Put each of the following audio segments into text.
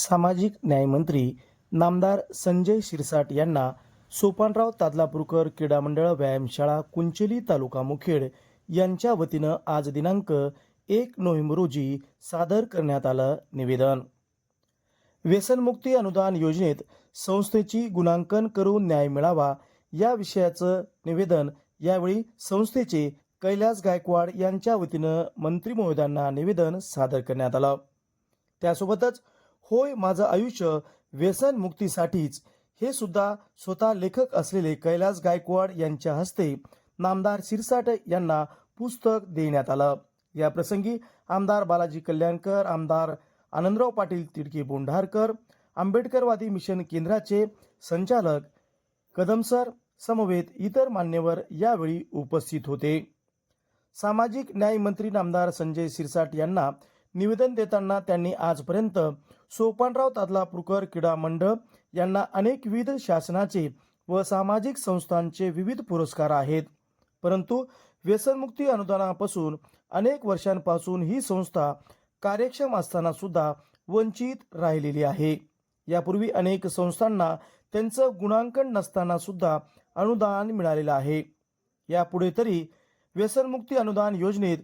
सामाजिक न्यायमंत्री नामदार संजय शिरसाट यांना सोपानराव तादलापूरकर क्रीडा मंडळ व्यायामशाळा कुंचली तालुका मुखेड यांच्या वतीनं आज दिनांक एक नोव्हेंबर रोजी सादर करण्यात आलं निवेदन. व्यसनमुक्ती अनुदान योजनेत संस्थेची गुणांकन करून न्याय मिळावा या विषयाचं निवेदन यावेळी संस्थेचे कैलास गायकवाड यांच्या वतीनं मंत्री महोदयांना निवेदन सादर करण्यात आलं. त्यासोबतच होय माझं आयुष्य व्यसनमुक्तीसाठीच हे सुद्धा स्वतः लेखक असलेले कैलास गायकवाड यांच्या हस्ते नामदार शिरसाट यांना पुस्तक देण्यात आलं. या प्रसंगी आमदार बालाजी कल्याणकर आमदार आनंदराव पाटील तिडकी बोंढारकर आंबेडकरवादी मिशन केंद्राचे संचालक कदम सर समवेत इतर मान्यवर यावेळी उपस्थित होते. सामाजिक न्याय मंत्री नामदार संजय शिरसाट यांना निवेदन देताना त्यांनी आजपर्यंत सोपानराव तादलापूरकर क्रीडा मंडळ यांना अनेकविध शासनाचे व सामाजिक संस्थांचे विविध पुरस्कार आहेत. परंतु व्यसनमुक्ती अनुदानापासून अनेक वर्षांपासून ही संस्था कार्यक्षम असताना सुद्धा वंचित राहिलेली आहे. यापूर्वी अनेक संस्थांना त्यांचं गुणांकन नसताना सुद्धा अनुदान मिळालेलं आहे. यापुढे तरी व्यसनमुक्ती अनुदान योजनेत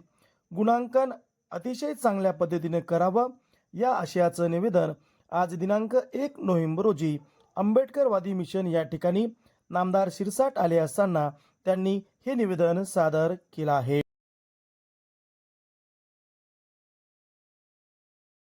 गुणांकन अतिशय चांगल्या पद्धतीने करावं या आशयाचं निवेदन आज दिनांक एक नोव्हेंबर रोजी आंबेडकरवादी मिशन या ठिकाणी नामदार शिरसाट आले असताना त्यांनी हे निवेदन सादर केलं आहे.